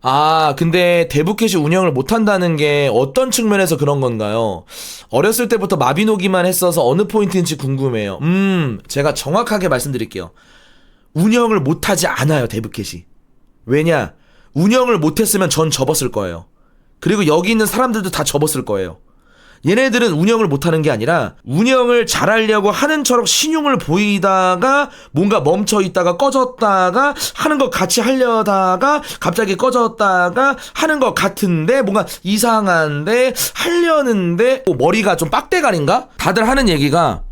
아, 근데 대부캐시 운영을 못한다는 게 어떤 측면에서 그런 건가요? 어렸을 때부터 마비노기만 했어서 어느 포인트인지 궁금해요. 음, 제가 정확하게 말씀드릴게요. 운영을 못하지 않아요, 대부캐시. 왜냐? 운영을 못했으면 전 접었을 거예요. 그리고 여기 있는 사람들도 다 접었을 거예요. 얘네들은 운영을 못하는 게 아니라 운영을 잘하려고 하는 척 신용을 보이다가 뭔가 멈춰 있다가 꺼졌다가 하는 거 같이 하려다가 갑자기 꺼졌다가 하는 것 같은데 뭔가 이상한데 하려는데 뭐 머리가 좀 빡대가리인가? 다들 하는 얘기가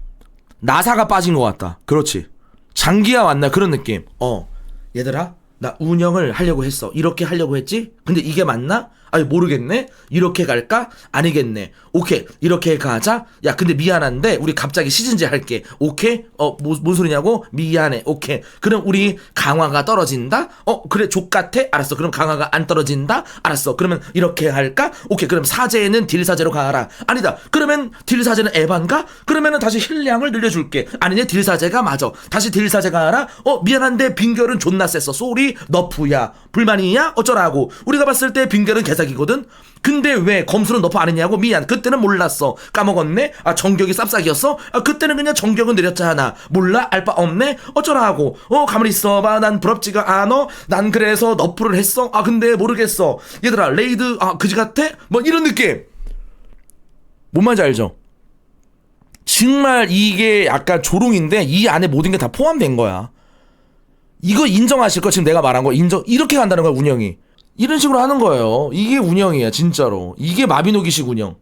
나사가 빠진 것 같다. 그렇지. 장기야 왔나 그런 느낌. 어, 얘들아, 나 운영을 하려고 했어. 이렇게 하려고 했지? 근데 이게 맞나? 아니 모르겠네. 이렇게 갈까? 아니겠네. 오케이, 이렇게 가자. 야, 근데 미안한데 우리 갑자기 시즌제 할게. 오케이? 어, 뭐, 뭔 소리냐고? 미안해. 오케이. 그럼 우리 강화가 떨어진다? 어, 그래 족 같아? 알았어. 그럼 강화가 안 떨어진다? 알았어. 그러면 이렇게 할까? 오케이. 그럼 사제는 딜 사제로 가라. 아니다. 그러면 딜 사제는 에반가? 그러면은 다시 힐량을 늘려줄게. 아니네 딜 사제가 맞아. 다시 딜 사제가 알아? 어 미안한데 빙결은 존나 셌어. 쏘리 너프야. 불만이냐? 어쩌라고. 우리 가 봤을 때 빙결은 개사기거든. 근데 왜 검수는 너프 안 했냐고 미안. 그때는 몰랐어. 까먹었네. 아 정격이 쌉싸기였어. 아 그때는 그냥 정격은 느렸잖아. 몰라 알바 없네. 어쩌라고. 어 가만히 있어봐. 난 부럽지가 않어. 난 그래서 너프를 했어. 아 근데 모르겠어. 얘들아 레이드 아 그지 같아? 뭐 이런 느낌. 뭔 말인지 알죠? 정말 이게 약간 조롱인데 이 안에 모든 게 다 포함된 거야. 이거 인정하실 거 지금 내가 말한 거 인정 이렇게 간다는 거야 운영이. 이런 식으로 하는 거예요. 이게 운영이야 진짜로. 이게 마비노기식 운영.